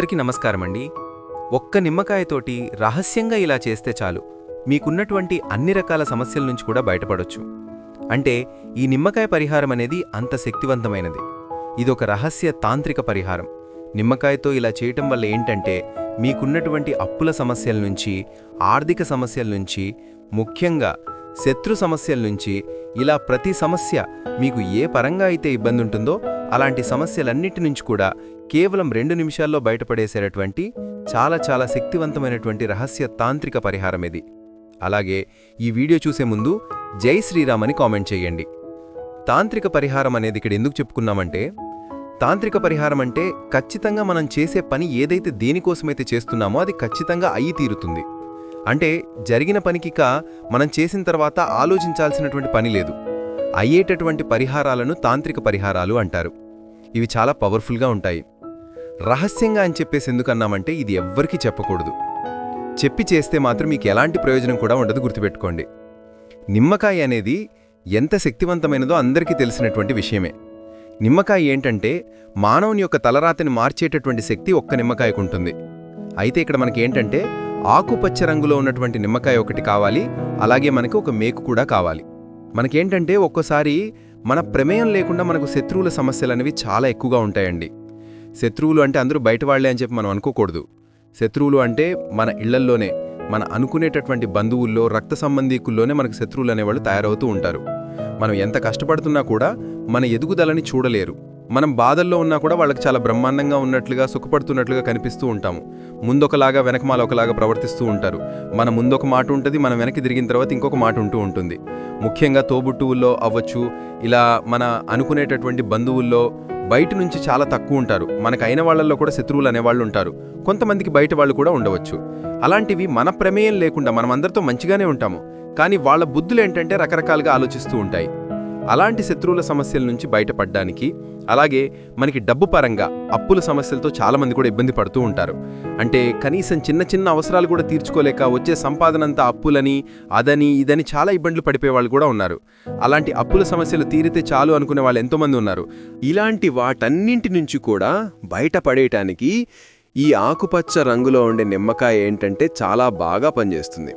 అందరికీ నమస్కారమండి. ఒక్క నిమ్మకాయతోటి రహస్యంగా ఇలా చేస్తే చాలు. మీకున్నటువంటి అన్ని రకాల సమస్యల నుంచి కూడా బయటపడొచ్చు. అంటే ఈ నిమ్మకాయ పరిహారం అనేది అంత శక్తివంతమైనది. ఇదొక రహస్య తాంత్రిక పరిహారం. నిమ్మకాయతో ఇలా చేయటం వల్ల ఏంటంటే మీకున్నటువంటి అప్పుల సమస్యల నుంచి ఆర్థిక సమస్యల నుంచి ముఖ్యంగా శత్రు సమస్యల నుంచి ఇలా ప్రతి సమస్య మీకు ఏ పరంగా అయితే ఇబ్బంది ఉంటుందో అలాంటి సమస్యలన్నిటి నుంచి కూడా కేవలం రెండు నిమిషాల్లో బయటపడేసేటటువంటి చాలా చాలా శక్తివంతమైనటువంటి రహస్య తాంత్రిక పరిహారం ఇది. అలాగే ఈ వీడియో చూసే ముందు జై శ్రీరామ్ అని కామెంట్ చేయండి. తాంత్రిక పరిహారం అనేది ఇక్కడ ఎందుకు చెప్పుకున్నామంటే తాంత్రిక పరిహారం అంటే ఖచ్చితంగా మనం చేసే పని ఏదైతే దేనికోసమైతే చేస్తున్నామో అది ఖచ్చితంగా అయ్యి తీరుతుంది. అంటే జరిగిన పనికిక మనం చేసిన తర్వాత ఆలోచించాల్సినటువంటి పని లేదు. అయ్యేటటువంటి పరిహారాలను తాంత్రిక పరిహారాలు అంటారు. ఇవి చాలా పవర్ఫుల్గా ఉంటాయి. రహస్యంగా అని చెప్పేసి ఎందుకన్నామంటే ఇది ఎవ్వరికీ చెప్పకూడదు. చెప్పి చేస్తే మాత్రం మీకు ఎలాంటి ప్రయోజనం కూడా ఉండదు గుర్తుపెట్టుకోండి. నిమ్మకాయ అనేది ఎంత శక్తివంతమైనదో అందరికీ తెలిసినటువంటి విషయమే. నిమ్మకాయ ఏంటంటే మానవుని యొక్క తలరాతని మార్చేటటువంటి శక్తి ఒక్క నిమ్మకాయకుంటుంది. అయితే ఇక్కడ మనకి ఏంటంటే ఆకుపచ్చ రంగులో ఉన్నటువంటి నిమ్మకాయ ఒకటి కావాలి అలాగే మనకి ఒక మేకు కూడా కావాలి. మనకేంటంటే ఒక్కోసారి మన ప్రమేయం లేకుండా మనకు శత్రువుల సమస్యలు అనేవి చాలా ఎక్కువగా ఉంటాయండి. శత్రువులు అంటే అందరూ బయట వాళ్ళే అని చెప్పి మనం అనుకోకూడదు. శత్రువులు అంటే మన ఇళ్ళల్లోనే మన అనుకునేటటువంటి బంధువుల్లో రక్త సంబంధీకుల్లోనే మనకు శత్రువులు అనేవాళ్ళు తయారవుతూ ఉంటారు. మనం ఎంత కష్టపడుతున్నా కూడా మన ఎదుగుదలని చూడలేరు. మనం బాధల్లో ఉన్నా కూడా వాళ్ళకి చాలా బ్రహ్మాండంగా ఉన్నట్లుగా సుఖపడుతున్నట్లుగా కనిపిస్తూ ఉంటాము. ముందొకలాగా వెనకమాల ఒకలాగా ప్రవర్తిస్తూ ఉంటారు. మన ముందొక మాట ఉంటుంది మనం వెనక్కి తిరిగిన తర్వాత ఇంకొక మాట ఉంటూ ఉంటుంది. ముఖ్యంగా తోబుట్టువుల్లో అవ్వచ్చు ఇలా మన అనుకునేటటువంటి బంధువుల్లో బయట నుంచి చాలా తక్కువ ఉంటారు. మనకు అయిన వాళ్ళల్లో కూడా శత్రువులు అనేవాళ్ళు ఉంటారు. కొంతమందికి బయట వాళ్ళు కూడా ఉండవచ్చు. అలాంటివి మన ప్రమేయం లేకుండా మనం అందరితో మంచిగానే ఉంటాము. కానీ వాళ్ళ బుద్ధులు ఏంటంటే రకరకాలుగా ఆలోచిస్తూ ఉంటాయి. అలాంటి శత్రువుల సమస్యల నుంచి బయటపడడానికి అలాగే మనకి డబ్బు పరంగా అప్పుల సమస్యలతో చాలామంది కూడా ఇబ్బంది పడుతూ ఉంటారు. అంటే కనీసం చిన్న చిన్న అవసరాలు కూడా తీర్చుకోలేక వచ్చే సంపాదనంతా అప్పులని అదని ఇదని చాలా ఇబ్బందులు పడిపోయే వాళ్ళు కూడా ఉన్నారు. అలాంటి అప్పుల సమస్యలు తీరితే చాలు అనుకునే వాళ్ళు ఎంతోమంది ఉన్నారు. ఇలాంటి వాటన్నింటి నుంచి కూడా బయటపడేయటానికి ఈ ఆకుపచ్చ రంగులో ఉండే నిమ్మకాయ ఏంటంటే చాలా బాగా పనిచేస్తుంది.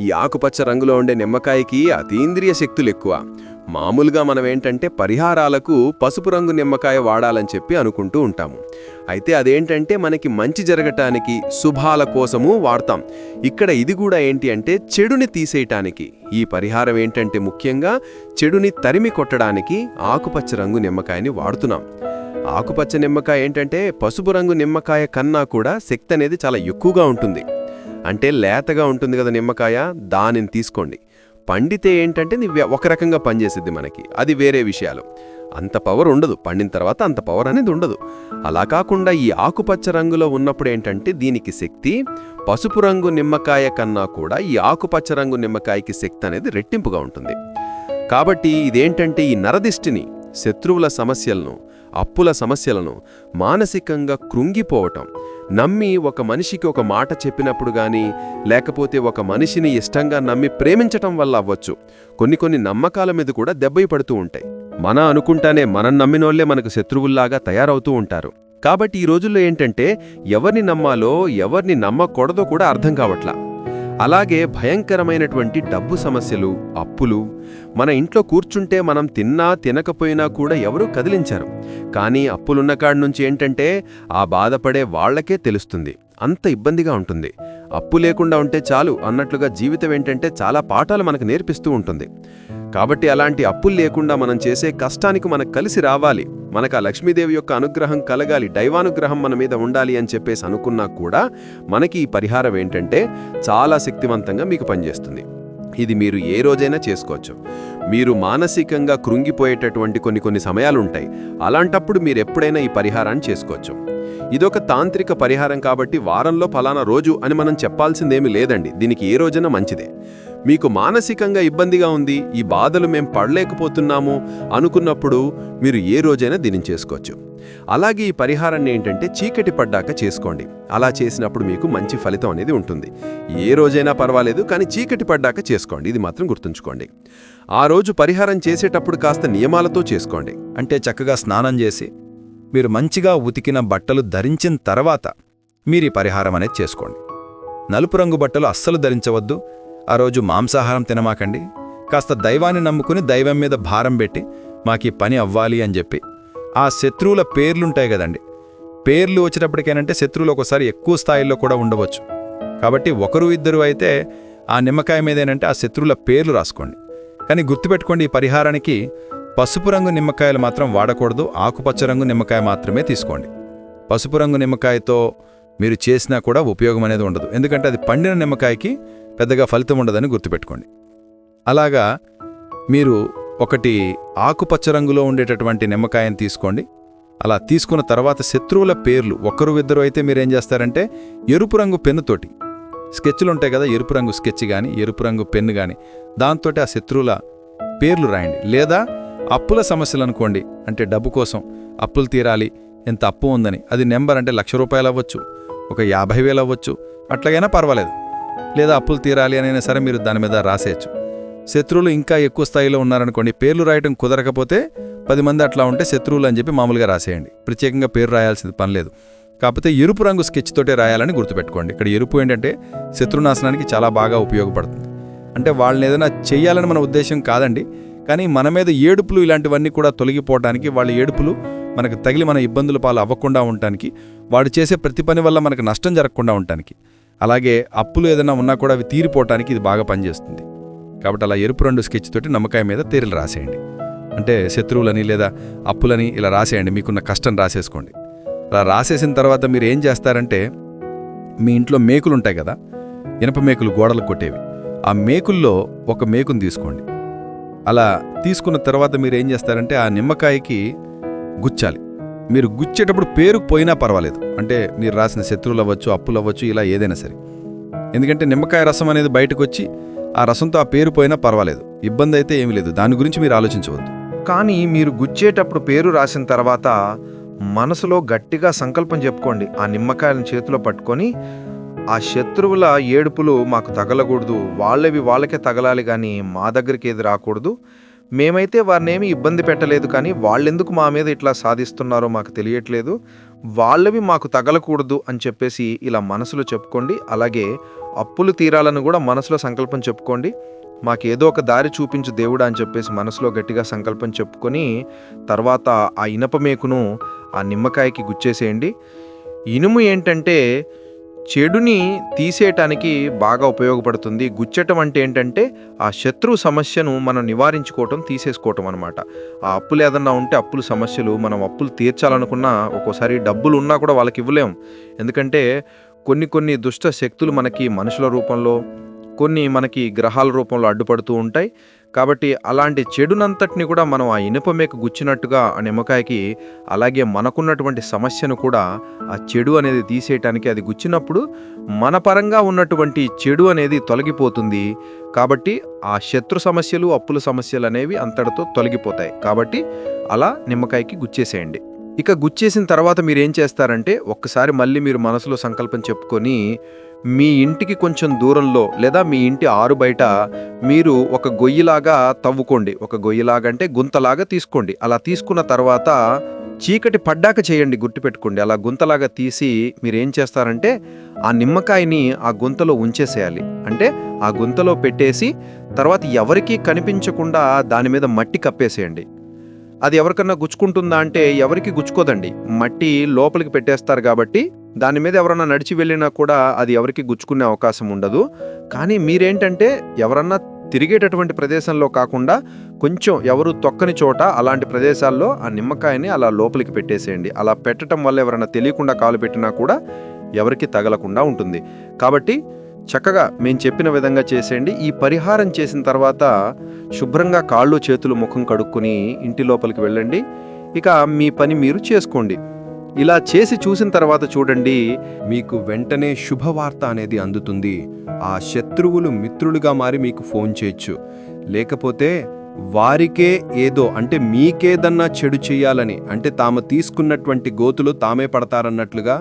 ఈ ఆకుపచ్చ రంగులో ఉండే నిమ్మకాయకి అతీంద్రియ శక్తులు ఎక్కువ. మామూలుగా మనం ఏంటంటే పరిహారాలకు పసుపు రంగు నిమ్మకాయ వాడాలని చెప్పి అనుకుంటూ ఉంటాము. అయితే అదేంటంటే మనకి మంచి జరగటానికి శుభాల కోసము వాడతాం. ఇక్కడ ఇది కూడా ఏంటి అంటే చెడుని తీసేయటానికి. ఈ పరిహారం ఏంటంటే ముఖ్యంగా చెడుని తరిమి కొట్టడానికి ఆకుపచ్చ రంగు నిమ్మకాయని వాడుతున్నాం. ఆకుపచ్చ నిమ్మకాయ ఏంటంటే పసుపు రంగు నిమ్మకాయ కన్నా కూడా శక్తి అనేది చాలా ఎక్కువగా ఉంటుంది. అంటే లేతగా ఉంటుంది కదా నిమ్మకాయ దానిని తీసుకోండి. పండితే ఏంటంటే నీ ఒక రకంగా పనిచేసిద్ది మనకి. అది వేరే విషయాలు. అంత పవర్ ఉండదు. పండిన తర్వాత అంత పవర్ అనేది ఉండదు. అలా కాకుండా ఈ ఆకుపచ్చ రంగులో ఉన్నప్పుడు ఏంటంటే దీనికి శక్తి పసుపు రంగు నిమ్మకాయ కన్నా కూడా ఈ ఆకుపచ్చ రంగు నిమ్మకాయకి శక్తి అనేది రెట్టింపుగా ఉంటుంది. కాబట్టి ఇదేంటంటే ఈ నరదిష్టిని శత్రువుల సమస్యలను అప్పుల సమస్యలను మానసికంగా కృంగిపోవటం నమ్మి ఒక మనిషికి ఒక మాట చెప్పినప్పుడు గాని లేకపోతే ఒక మనిషిని ఇష్టంగా నమ్మి ప్రేమించటం వల్ల అవ్వచ్చు. కొన్ని కొన్ని నమ్మకాల మీద కూడా దెబ్బయి పడుతూ ఉంటాయి. మన అనుకుంటానే మనం నమ్మినోళ్ళే మనకు శత్రువుల్లాగా తయారవుతూ ఉంటారు. కాబట్టి ఈ రోజుల్లో ఏంటంటే ఎవరిని నమ్మాలో ఎవరిని నమ్మకూడదో కూడా అర్థం కావట్లా. అలాగే భయంకరమైనటువంటి డబ్బు సమస్యలు అప్పులు. మన ఇంట్లో కూర్చుంటే మనం తిన్నా తినకపోయినా కూడా ఎవరూ కదిలించారు. కానీ అప్పులున్న కాడి నుంచి ఏంటంటే ఆ బాధపడే వాళ్ళకే తెలుస్తుంది. అంత ఇబ్బందిగా ఉంటుంది. అప్పు లేకుండా ఉంటే చాలు అన్నట్లుగా జీవితం ఏంటంటే చాలా పాఠాలు మనకు నేర్పిస్తూ ఉంటుంది. కాబట్టి అలాంటి అప్పులు లేకుండా మనం చేసే కష్టానికి మనకు కలిసి రావాలి. మనకు ఆ లక్ష్మీదేవి యొక్క అనుగ్రహం కలగాలి దైవానుగ్రహం మన మీద ఉండాలి అని చెప్పేసి అనుకున్నా కూడా మనకి ఈ పరిహారం ఏంటంటే చాలా శక్తివంతంగా మీకు పనిచేస్తుంది. ఇది మీరు ఏ రోజైనా చేసుకోవచ్చు. మీరు మానసికంగా కృంగిపోయేటటువంటి కొన్ని కొన్ని సమయాలు ఉంటాయి అలాంటప్పుడు మీరు ఎప్పుడైనా ఈ పరిహారాన్ని చేసుకోవచ్చు. ఇదొక తాంత్రిక పరిహారం కాబట్టి వారంలో ఫలానా రోజు అని మనం చెప్పాల్సిందేమీ లేదండి. దీనికి ఏ రోజైనా మంచిదే. మీకు మానసికంగా ఇబ్బందిగా ఉంది ఈ బాధలు మేం పడలేకపోతున్నాము అనుకున్నప్పుడు మీరు ఏ రోజైనా దీన్ని చేసుకోవచ్చు. అలాగే ఈ పరిహారాన్ని ఏంటంటే చీకటి పడ్డాక చేసుకోండి. అలా చేసినప్పుడు మీకు మంచి ఫలితం అనేది ఉంటుంది. ఏ రోజైనా పర్వాలేదు కానీ చీకటి పడ్డాక చేసుకోండి. ఇది మాత్రం గుర్తుంచుకోండి. ఆ రోజు పరిహారం చేసేటప్పుడు కాస్త నియమాలతో చేసుకోండి. అంటే చక్కగా స్నానం చేసి మీరు మంచిగా ఉతికిన బట్టలు ధరించిన తర్వాత మీరు ఈ పరిహారం అనేది చేసుకోండి. నలుపు రంగు బట్టలు అస్సలు ధరించవద్దు ఆ రోజు మాంసాహారం తినమాకండి. కాస్త దైవాన్ని నమ్ముకుని దైవం మీద భారం పెట్టి మాకీ పని అవ్వాలి అని చెప్పి. ఆ శత్రువుల పేర్లుంటాయి కదండి. పేర్లు వచ్చేటప్పటికేనంటే శత్రువులు ఒకసారి ఎక్కువ స్థాయిలో కూడా ఉండవచ్చు. కాబట్టి ఒకరు ఇద్దరు అయితే ఆ నిమ్మకాయ మీద ఏంటంటే ఆ శత్రువుల పేర్లు రాసుకోండి. కానీ గుర్తుపెట్టుకోండి ఈ పరిహారానికి పసుపు రంగు నిమ్మకాయలు మాత్రం వాడకూడదు. ఆకుపచ్చ రంగు నిమ్మకాయ మాత్రమే తీసుకోండి. పసుపు రంగు నిమ్మకాయతో మీరు చేసినా కూడా ఉపయోగం అనేది ఉండదు. ఎందుకంటే అది పండిన నిమ్మకాయకి పెద్దగా ఫలితం ఉండదని గుర్తుపెట్టుకోండి. అలాగా మీరు ఒకటి ఆకుపచ్చ రంగులో ఉండేటటువంటి నిమ్మకాయని తీసుకోండి. అలా తీసుకున్న తర్వాత శత్రువుల పేర్లు ఒకరు ఇద్దరు అయితే మీరేం చేస్తారంటే ఎరుపు రంగు పెన్నుతోటి స్కెచ్లు ఉంటాయి కదా ఎరుపు రంగు స్కెచ్ కానీ ఎరుపు రంగు పెన్ను కానీ దాంతో ఆ శత్రువుల పేర్లు రాయండి. లేదా అప్పుల సమస్యలు అనుకోండి అంటే డబ్బు కోసం అప్పులు తీరాలి ఎంత అప్పు ఉందని. అది నెంబర్ అంటే లక్ష రూపాయలు అవ్వచ్చు ఒక యాభై వేలు అవ్వచ్చు అట్లాగైనా పర్వాలేదు. లేదా అప్పులు తీరాలి అనైనా సరే మీరు దాని మీద రాసేయచ్చు. శత్రువులు ఇంకా ఎక్కువ స్థాయిలో ఉన్నారనుకోండి పేర్లు రాయటం కుదరకపోతే పది మంది అట్లా ఉంటే శత్రువులు అని చెప్పి మామూలుగా రాసేయండి. ప్రత్యేకంగా పేరు రాయాల్సింది పనిలేదు కాకపోతే ఎరుపు రంగు స్కెచ్ తోటే రాయాలని గుర్తుపెట్టుకోండి. ఇక్కడ ఎరుపు ఏంటంటే శత్రునాశనానికి చాలా బాగా ఉపయోగపడుతుంది. అంటే వాళ్ళని ఏదైనా చేయాలని మన ఉద్దేశం కాదండి. కానీ మన మీద ఏడుపులు ఇలాంటివన్నీ కూడా తొలగిపోవటానికి వాళ్ళ ఏడుపులు మనకు తగిలి మన ఇబ్బందుల పాలు అవ్వకుండా ఉండటానికి వాడు చేసే ప్రతి పని వల్ల మనకు నష్టం జరగకుండా ఉండటానికి అలాగే అప్పులు ఏదైనా ఉన్నా కూడా అవి తీరిపోవటానికి ఇది బాగా పనిచేస్తుంది. కాబట్టి అలా ఎరుపు రెండు స్కెచ్ తోటి నమ్మకాయ మీద తేరలు రాసేయండి. అంటే శత్రువులని లేదా అప్పులని ఇలా రాసేయండి మీకున్న కష్టం రాసేసుకోండి. అలా రాసేసిన తర్వాత మీరు ఏం చేస్తారంటే మీ ఇంట్లో మేకులు ఉంటాయి కదా ఇనప మేకులు గోడలు కొట్టేవి. ఆ మేకుల్లో ఒక మేకును తీసుకోండి. అలా తీసుకున్న తర్వాత మీరు ఏం చేస్తారంటే ఆ నిమ్మకాయకి గుచ్చాలి. మీరు గుచ్చేటప్పుడు పేరు పోయినా పర్వాలేదు. అంటే మీరు రాసిన శత్రువులు అవ్వచ్చు అప్పులు అవ్వచ్చు ఇలా ఏదైనా సరే. ఎందుకంటే నిమ్మకాయ రసం అనేది బయటకు వచ్చి ఆ రసంతో ఆ పేరు పోయినా పర్వాలేదు. ఇబ్బంది అయితే ఏమీ లేదు. దాని గురించి మీరు ఆలోచించవద్దు. కానీ మీరు గుచ్చేటప్పుడు పేరు రాసిన తర్వాత మనసులో గట్టిగా సంకల్పం చెప్పుకోండి. ఆ నిమ్మకాయలను చేతిలో పట్టుకొని ఆ శత్రువుల ఏడుపులు మాకు తగలకూడదు. వాళ్ళవి వాళ్ళకే తగలాలి కానీ మా దగ్గరికి ఏది రాకూడదు. మేమైతే వారిని ఇబ్బంది పెట్టలేదు కానీ వాళ్ళెందుకు మా మీద ఇట్లా సాధిస్తున్నారో మాకు తెలియట్లేదు. వాళ్ళవి మాకు తగలకూడదు అని చెప్పేసి ఇలా మనసులో చెప్పుకోండి. అలాగే అప్పులు తీరాలను కూడా మనసులో సంకల్పం చెప్పుకోండి. మాకు ఏదో ఒక దారి చూపించు దేవుడా అని చెప్పేసి మనసులో గట్టిగా సంకల్పం చెప్పుకొని తర్వాత ఆ ఇనప మేకును ఆ నిమ్మకాయకి గుచ్చేసేయండి. ఇనుము ఏంటంటే చెడుని తీసేయటానికి బాగా ఉపయోగపడుతుంది. గుచ్చటం అంటే ఏంటంటే ఆ శత్రు సమస్యను మనం నివారించుకోవటం తీసేసుకోవటం అనమాట ఆ అప్పులు ఏదన్నా ఉంటే అప్పుల సమస్యలు మనం అప్పులు తీర్చాలనుకున్నా ఒక్కోసారి డబ్బులు ఉన్నా కూడా వాళ్ళకి ఇవ్వలేం. ఎందుకంటే కొన్ని కొన్ని దుష్ట శక్తులు మనకి మనుషుల రూపంలో కొన్ని మనకి గ్రహాల రూపంలో అడ్డుపడుతూ ఉంటాయి. కాబట్టి అలాంటి చెడునంతటిని కూడా మనం ఆ ఇనుప మేకు గుచ్చినట్టుగా ఆ నిమ్మకాయకి అలాగే మనకున్నటువంటి సమస్యను కూడా ఆ చెడు అనేది తీసేయటానికి అది గుచ్చినప్పుడు మన పరంగా ఉన్నటువంటి చెడు అనేది తొలగిపోతుంది. కాబట్టి ఆ శత్రు సమస్యలు అప్పుల సమస్యలు అనేవి అంతటితో తొలగిపోతాయి. కాబట్టి అలా నిమ్మకాయకి గుచ్చేసేయండి. ఇక గుచ్చేసిన తర్వాత మీరు ఏం చేస్తారంటే ఒక్కసారి మళ్ళీ మీరు మనసులో సంకల్పం చెప్పుకొని మీ ఇంటికి కొంచెం దూరంలో లేదా మీ ఇంటి ఆరు బయట మీరు ఒక గొయ్యిలాగా తవ్వుకోండి. ఒక గొయ్యిలాగా అంటే గుంతలాగా తీసుకోండి. అలా తీసుకున్న తర్వాత చీకటి పడ్డాక చేయండి గుర్తుపెట్టుకోండి. అలా గుంతలాగా తీసి మీరేం చేస్తారంటే ఆ నిమ్మకాయని ఆ గుంతలో ఉంచేసేయాలి. అంటే ఆ గుంతలో పెట్టేసి తర్వాత ఎవరికీ కనిపించకుండా దాని మీద మట్టి కప్పేసేయండి. అది ఎవరికన్నా గుచ్చుకుంటుందా అంటే ఎవరికి గుచ్చుకోదండి. మట్టి లోపలికి పెట్టేస్తారు కాబట్టి దాని మీద ఎవరన్నా నడిచి వెళ్ళినా కూడా అది ఎవరికి గుచ్చుకునే అవకాశం ఉండదు. కానీ మీరేంటంటే ఎవరన్నా తిరిగేటటువంటి ప్రదేశంలో కాకుండా కొంచెం ఎవరు తొక్కని చోట అలాంటి ప్రదేశాల్లో ఆ నిమ్మకాయని అలా లోపలికి పెట్టేసేయండి. అలా పెట్టడం వల్ల ఎవరైనా తెలియకుండా కాలు పెట్టినా కూడా ఎవరికి తగలకుండా ఉంటుంది. కాబట్టి చక్కగా మేము చెప్పిన విధంగా చేసేయండి. ఈ పరిహారం చేసిన తర్వాత శుభ్రంగా కాళ్ళు చేతులు ముఖం కడుక్కుని ఇంటి లోపలికి వెళ్ళండి. ఇక మీ పని మీరు చేసుకోండి. ఇలా చేసి చూసిన తర్వాత చూడండి మీకు వెంటనే శుభవార్త అనేది అందుతుంది. ఆ శత్రువులు మిత్రులుగా మారి మీకు ఫోన్ చేయొచ్చు. లేకపోతే వారికే ఏదో అంటే మీకేదన్నా చెడు చేయాలని అంటే తాము తీసుకున్నటువంటి గోతులు తామే పడతారన్నట్లుగా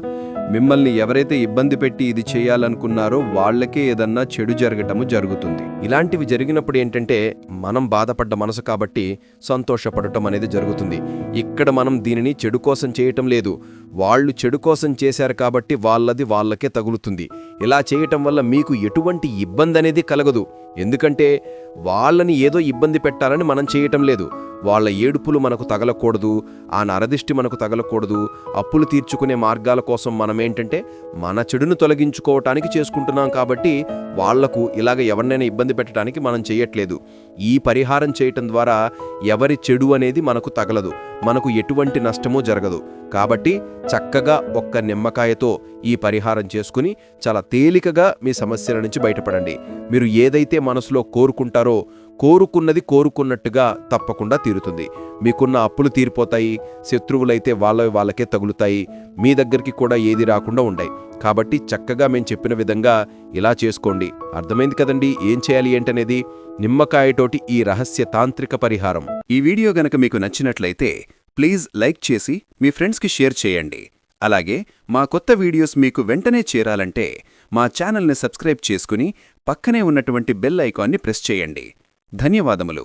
మిమ్మల్ని ఎవరైతే ఇబ్బంది పెట్టి ఇది చేయాలనుకున్నారో వాళ్ళకే ఏదన్నా చెడు జరగటము జరుగుతుంది. ఇలాంటివి జరిగినప్పుడు ఏంటంటే మనం బాధపడ్డ మనసు కాబట్టి సంతోషపడటం అనేది జరుగుతుంది. ఇక్కడ మనం దీనిని చెడు కోసం చేయటం లేదు. వాళ్ళు చెడు కోసం చేశారు కాబట్టి వాళ్ళది వాళ్ళకే తగులుతుంది. ఇలా చేయటం వల్ల మీకు ఎటువంటి ఇబ్బంది అనేది కలగదు. ఎందుకంటే వాళ్ళని ఏదో ఇబ్బంది పెట్టాలని మనం చేయటం లేదు. వాళ్ళ ఏడుపులు మనకు తగలకూడదు ఆ నరదిష్టి మనకు తగలకూడదు. అప్పులు తీర్చుకునే మార్గాల కోసం మనమేంటంటే మన చెడును తొలగించుకోవటానికి చేసుకుంటున్నాం కాబట్టి వాళ్ళకు ఇలాగ ఎవరినైనా ఇబ్బంది పెట్టడానికి మనం చేయట్లేదు ఈ పరిహారం చేయటం ద్వారా ఎవరి చెడు అనేది మనకు తగలదు మనకు ఎటువంటి నష్టమూ జరగదు. కాబట్టి చక్కగా ఒక్క నిమ్మకాయతో ఈ పరిహారం చేసుకుని చాలా తేలికగా మీ సమస్యల నుంచి బయటపడండి. మీరు ఏదైతే మనసులో కోరుకుంటారో కోరుకున్నది కోరుకున్నట్టుగా తప్పకుండా తీరుతుంది. మీకున్న అప్పులు తీరిపోతాయి శత్రువులైతే వాళ్ళవి వాళ్ళకే తగులుతాయి మీ దగ్గరికి కూడా ఏది రాకుండా ఉంటాయి కాబట్టి చక్కగా మేము చెప్పిన విధంగా ఇలా చేసుకోండి. అర్థమైంది కదండి? ఏం చేయాలి ఏంటనేది? నిమ్మకాయతోటి ఈ రహస్య తాంత్రిక పరిహారం. ఈ వీడియో గనక మీకు నచ్చినట్లయితే ప్లీజ్ లైక్ చేసి మీ ఫ్రెండ్స్కి షేర్ చేయండి. అలాగే మా కొత్త వీడియోస్ మీకు వెంటనే చేరాలంటే మా ఛానల్ని సబ్స్క్రైబ్ చేసుకుని పక్కనే ఉన్నటువంటి బెల్ ఐకాన్ని ప్రెస్ చేయండి. ధన్యవాదములు